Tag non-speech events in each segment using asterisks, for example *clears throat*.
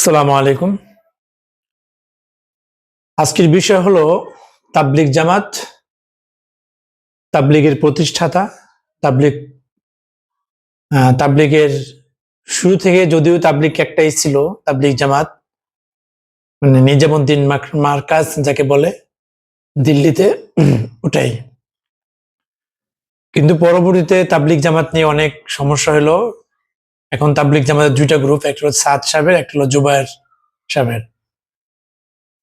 আসসালামু আলাইকুম। আজকের বিষয় হলো তাবলিগ জামাত তাবলিগের প্রতিষ্ঠাতা তাবলিগ আহ, তাবলিগের শুরু থেকে যদিও তাবলিগ একটাই ছিল তাবলিগ জামাত মানে নিজামুদ্দিন মার্কাজ যাকে বলে দিল্লিতে *clears throat* ওটাই। কিন্তু পরবর্তীতে তাবলিগ জামাত নিয়ে অনেক সমস্যা হলো এখন তাবলিগ জামাতের দুইটা গ্রুপ একটা হলো সাদ সাহেবের, একটা হলো জুবায়ের সাহেবের।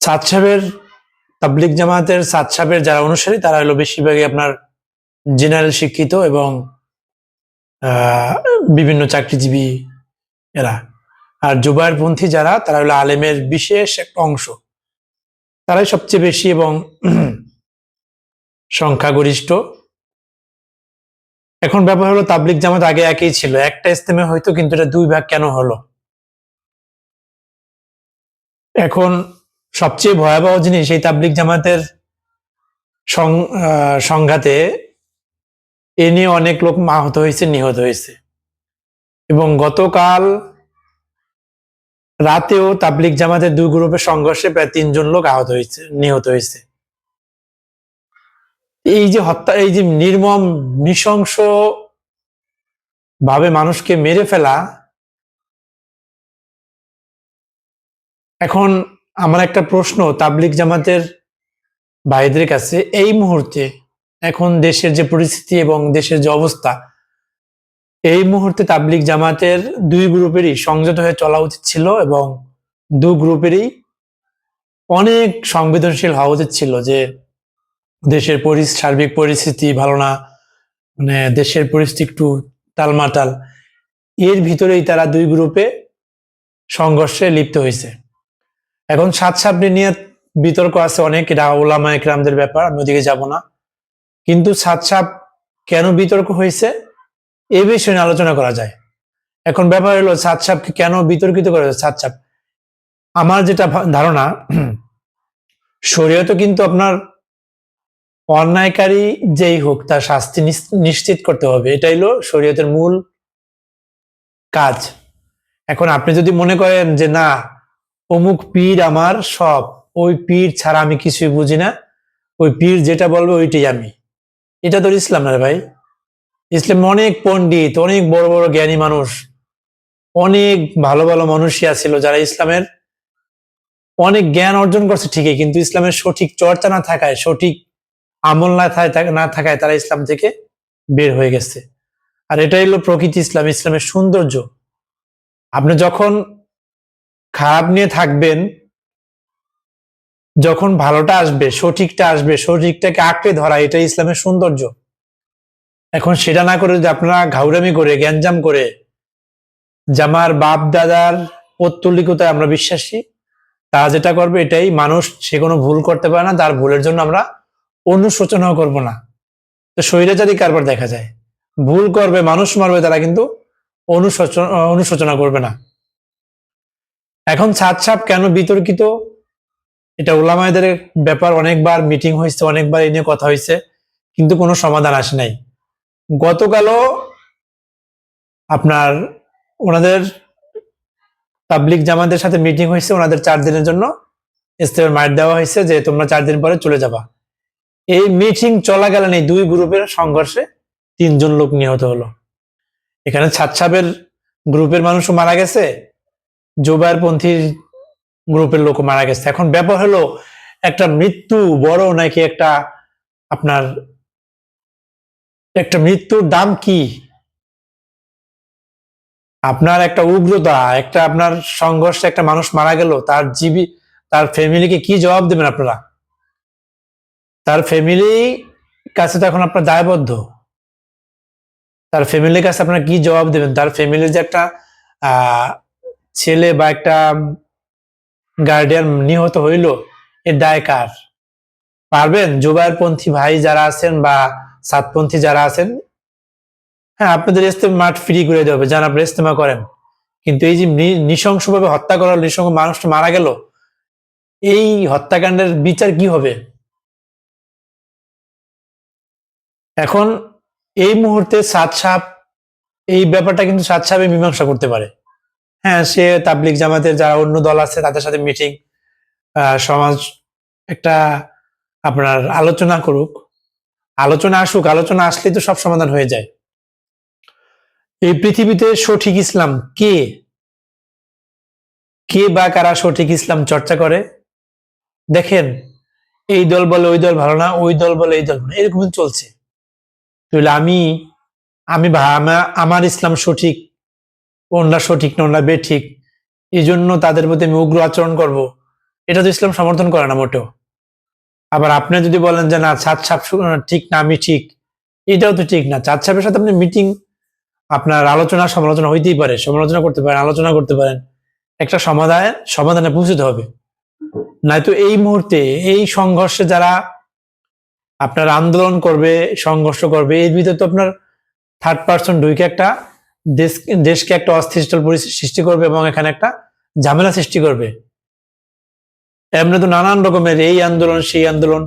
সাদ সাহেবের তাবলিগ জামাতের, সাদ সাহেবের যারা অনুসারী, তারা হলো বেশিরভাগই আপনার জেনারেল শিক্ষিত এবং বিভিন্ন চাকরিজীবী এরা। আর জুবায়ের পন্থী যারা, তারা হলো আলেমের বিশেষ একটা অংশ। তারাই সবচেয়ে বেশি এবং *clears throat* সংখ্যাগরিষ্ঠ। এখন ব্যাপার হলো তাবলিগ জামাত আগে একই ছিল। একটা ইস্তেমে হয়তো কিন্তু এটা দুই ভাগ কেন হলো? এখন সবচেয়ে ভয়াবহ জিনিস এই তাবলিগ জামাতের সংঘাতে এ নিয়ে অনেক লোক আহত হয়েছে, নিহত হয়েছে। এবং গতকাল রাতেও তাবলিগ জামাতের দুই গ্রুপের সংঘর্ষে প্রায় তিনজন লোক আহত হয়েছে, নিহত হয়েছে। এই যে হত্যা, এই যে নির্মম, নৃশংস ভাবে মানুষকে মেরে ফেলা, এখন আমার একটা প্রশ্ন, তাবলিগ জামাতের ভাইদের কাছে, এই মুহূর্তে এখন দেশের যে পরিস্থিতি এবং দেশের যে অবস্থা, এই মুহূর্তে তাবলিগ জামাতের দুই গ্রুপেরই সংযত হয়ে চলা উচিত ছিল এবং দু গ্রুপেরই অনেক সংবেদনশীল হওয়া উচিত ছিল যে দেশের সার্বিক পরিস্থিতি ভালো না মানে দেশের পরিস্থিতি একটু টালমাটাল। এর ভিতরেই তারা দুই গ্রুপে সংঘর্ষে লিপ্ত হয়েছে। এখন সাত সাবনি নিয়ে বিতর্ক আছে অনেক, এটা ওলামা একরামদের ব্যাপার, আমি ওদিকে যাব না। কিন্তু সাত সাপ কেন বিতর্ক হয়েছে? এ বিষয়ে নিয়ে আলোচনা করা যায়। এখন ব্যাপার হলো সাত সাপকে কেন বিতর্কিত করা যায় সাত সাপ আমার যেটা ধারণা, *clears throat* শরীয়তে কিন্তু আপনার অন্যায়কারী যেই হোক, তার শাস্তি নিশ্চিত করতে হবে। এটাই হলো শরীয়তের মূল কাজ। এখন আপনি যদি মনে করেন যে, না, অমুক পীর আমার সব, ওই পীর ছাড়া আমি কিছুই বুঝি না, ওই পীর যেটা বলবে ওইটাই আমি। এটা তো ইসলাম না ভাই। ইসলাম অনেক পণ্ডিত, অনেক বড় বড় জ্ঞানী মানুষ, অনেক ভালো ভালো মানুষই ছিল যারা ইসলামের অনেক জ্ঞান অর্জন করছে ঠিকই, কিন্তু ইসলামের সঠিক চর্চা না থাকায়, সঠিক আমল না না থাকায় তারা ইসলাম থেকে বের হয়ে গেছে। আর এটাই হলো প্রকৃতি ইসলাম, ইসলামের সৌন্দর্য। আপনি যখন খারাপ নিয়ে থাকবেন, যখন ভালোটা আসবে, সঠিকটা আসবে, সঠিকটাকে আঁকড়ে ধরা এটা ইসলামের সৌন্দর্য। এখন সেটা না করে যে আপনারা ঘাউরামি করে, গ্যাঞ্জাম করে জামার বাপ দাদার পত্তলিকতায় আমরা বিশ্বাসী, তারা যেটা করবে এটাই, মানুষ সে কোনো ভুল করতে পারে না, তার ভুলের জন্য আমরা অনুশোচনাও করব না। তো স্বৈরাচারী কারবার দেখা যায়। ভুল করবে, মানুষ মারবে, তারা কিন্তু অনুশোচনা অনুশোচনা করবে না। এখন ছাদ সাপ কেন বিতর্কিত? এটা ওলামায়দের ব্যাপার, অনেকবার মিটিং হয়েছে, অনেকবার এই নিয়ে কথা হয়েছে, কিন্তু কোনো সমাধান আসে নাই। গতকালও আপনার ওনাদের পাবলিক জামাতের সাথে মিটিং হয়েছে, ওনাদের চার দিনের জন্য ইস্তেফার মাইট দেওয়া হয়েছে যে তোমরা চার দিন পরে চলে যাবা। এই মিটিং চলাকালীন এই দুই গ্রুপের সংঘর্ষে তিনজন লোক নিহত হলো। এখানে ছাত্রাবের গ্রুপের মানুষও মারা গেছে জোবায়ের পন্থীর গ্রুপের লোক মারা গেছে। এখন ব্যাপার হলো, একটা মৃত্যু বড় নাকি একটা আপনার, একটা মৃত্যুর দাম কি? আপনার একটা উগ্রতা, একটা আপনার সংঘর্ষে একটা মানুষ মারা গেল, তার জীবী, তার ফ্যামিলিকে কি জবাব দেবেন আপনারা? তার ফ্যামিলি কাছে তো এখন আপনার দায়বদ্ধ। তার ফ্যামিলির কাছে আপনার কি জবাব দেবেন? তার ফ্যামিলির যে একটা ছেলে বা একটা গার্ডিয়ান নিহত হইল, এর দায় কার? পারবেন? জুবায়ের পন্থী ভাই যারা আছেন বা সাতপন্থী যারা আছেন হ্যাঁ আপনাদের ইস্তেমা মাঠ ফ্রি করে দেবে যান আপনি ইস্তেমা করেন। কিন্তু এই যে নৃশংসভাবে হত্যা করা নৃশংস মানুষটা মারা গেল, এই হত্যাকাণ্ডের বিচার কি হবে? এখন এই মুহূর্তে সাত সাপ এই ব্যাপারটা কিন্তু সাত সাপে মীমাংসা করতে পারে। হ্যাঁ সে তাবলিক জামাতের যারা অন্য দল আছে, তাদের সাথে মিটিং সমাজ একটা আপনার আলোচনা করুক। আলোচনা আসুক, আলোচনা আসলে তো সব সমাধান হয়ে যায়। এই পৃথিবীতে সঠিক ইসলাম কে? কে বা কারা সঠিক ইসলাম চর্চা করে? দেখেন, এই দল বলে ওই দল ভালো না, ওই দল বলে এই দল এরকম চলছে। তাহলে আমি আমি আমার ইসলাম সঠিক ওনরা সঠিক না ওনরা বেঠিক এই জন্য তাদের প্রতি আমি উগ্র আচরণ করব। এটা তো ইসলাম সমর্থন করে না মোটেও। আবার আপনি যদি বলেন যে, না, ছাদ ছাপ ঠিক না, আমি ঠিক, এটাও তো ঠিক না। চাঁদ সাহেবের সাথে আপনি মিটিং, আপনার আলোচনা, সমালোচনা হইতেই পারে, সমালোচনা করতে পারেন, আলোচনা করতে পারেন। একটা সমাধান, সমাধানে পৌঁছতে হবে। নয়তো এই মুহূর্তে, এই সংঘর্ষে যারা আপনার আন্দোলন করবে, সংঘর্ষ করবে, এর ভিতরে তো আপনার থার্ড পার্সন ঢুকে একটা দেশ দেশকে একটা অস্থিতিশীল পরিস্থিতি সৃষ্টি করবে এবং এখানে একটা ঝামেলা সৃষ্টি করবে। এমনি তো নানান রকমের এই আন্দোলন, সেই আন্দোলন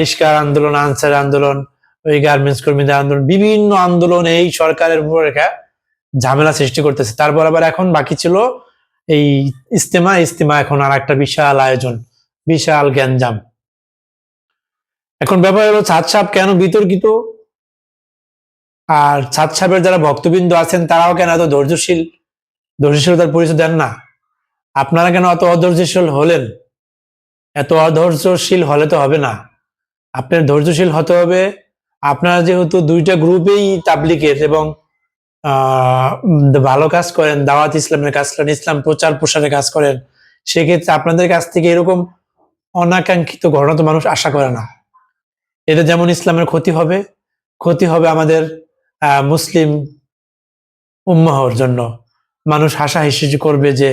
রিস্কার আন্দোলন, আনসার আন্দোলন, ওই গার্মেন্টস কর্মীদের আন্দোলন, বিভিন্ন আন্দোলন এই সরকারের উপর রেখা ঝামেলা সৃষ্টি করতেছে। তারপর আবার এখন বাকি ছিল এই ইস্তেমা। ইস্তেমা এখন আর একটা বিশাল আয়োজন, বিশাল গ্যাঞ্জাম। এখন ব্যাপার হলো ছাদ সাপ কেন বিতর্কিত? আর ছাদ সাপের যারা ভক্তবৃন্দ আছেন, তারাও কেন এত ধৈর্যশীল? ধৈর্যশীলতার পরিচয় দেন না। আপনারা কেন অত অধৈর্যশীল হলেন? এত অধৈর্যশীল হলে তো হবে না। আপনার ধৈর্যশীল হতে হবে। আপনারা যেহেতু দুইটা গ্রুপেই তাবলিকের এবং ভালো কাজ করেন, দাওয়াত ইসলামের কাজ করেন, ইসলাম প্রচার প্রসারের কাজ করেন, সেক্ষেত্রে আপনাদের কাছ থেকে এরকম অনাকাঙ্ক্ষিত ঘটনা তো মানুষ আশা করে না। এটা যেমন ইসলামের ক্ষতি হবে ক্ষতি হবে আমাদের মুসলিম উম্মাহর জন্য। মানুষ হাসাহাসি করবে যে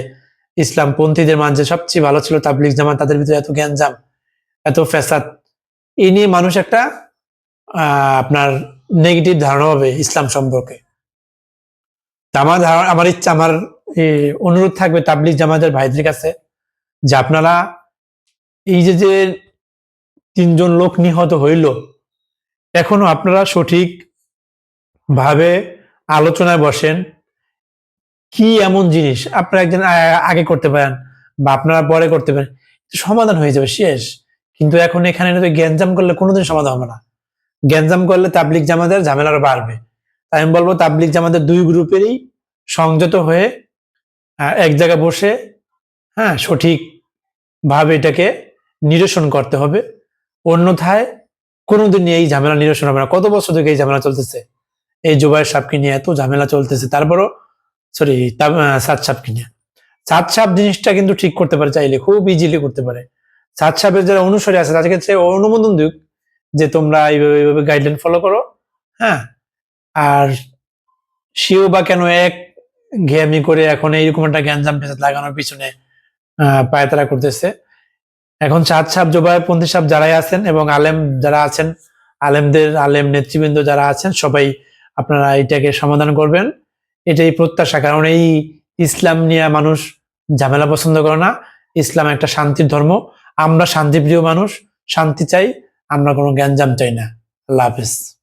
ইসলাম পন্থীদের মাঝে সবচেয়ে ভালো ছিল তাবলিক জামাত, তাদের ভিতরে এত জ্ঞানজাম এত ফ্যাসাদ। এই নিয়ে মানুষ একটা আপনার নেগেটিভ ধারণা হবে ইসলাম সম্পর্কে। আমার ধারণা, আমার ইচ্ছা, আমার অনুরোধ থাকবে তাবলিক জামাতের ভাইদের কাছে যে আপনারা এই যে যে তিনজন লোক নিহত হইল। এখনও আপনারা সঠিক ভাবে আলোচনায় বসেন। কি এমন জিনিস? আপনারা একদিন আ- আগে করতে পারেন বা আপনারা পরে করতে পারেন। সমাধান হয়ে যাবে, শেষ। কিন্তু এখন এখানে তো গ্যাঞ্জাম করলে কোনোদিন সমাধান হবে না। গ্যাঞ্জাম করলে তাবলিক জামাতের ঝামেলা আরও বাড়বে। তাই আমি বলব তাবলিক জামাতের দুই গ্রুপেরই সংযত হয়ে এক জায়গায় বসে হ্যাঁ সঠিক ভাবে এটাকে নিরসন করতে হবে। অন্যথায় কোনোদিন এই ঝামেলা নিরসন হবে না। কত বছর থেকে এই ঝামেলা চলতেছে? এই জুবাইয়ের সাপকে নিয়ে এত ঝামেলা চলতেছে। তারপরও সরি সাত সাপকে নিয়ে। সাত সাপ জিনিসটা কিন্তু ঠিক করতে পারে চাইলে খুব ইজিলি করতে পারে। সাত সাপের যারা অনুসারী আছে তাদেরকে সে অনুমোদন দিক যে তোমরা এইভাবে এইভাবে গাইডলাইন ফলো করো হ্যাঁ? আর সেও বা কেন এক ঘেয়ামি করে এখন এইরকম একটা গ্যাঞ্জাম লাগানোর পিছনে আহ, পায়তারা করতেছে? এখন চাঁদ সাপ জোবাইপন্থী সাপ যারাই আছেন এবং আলেম যারা আছেন, আলেমদের আলেম নেতৃবৃন্দ যারা আছেন, সবাই আপনারা এটাকে সমাধান করবেন। এটাই প্রত্যাশা, কারণ এই ইসলাম নিয়ে মানুষ ঝামেলা পছন্দ করে না। ইসলাম একটা শান্তির ধর্ম। আমরা শান্তিপ্রিয় মানুষ, শান্তি চাই, আমরা কোনো জ্ঞানজাম চাই না। আল্লাহ হাফিজ।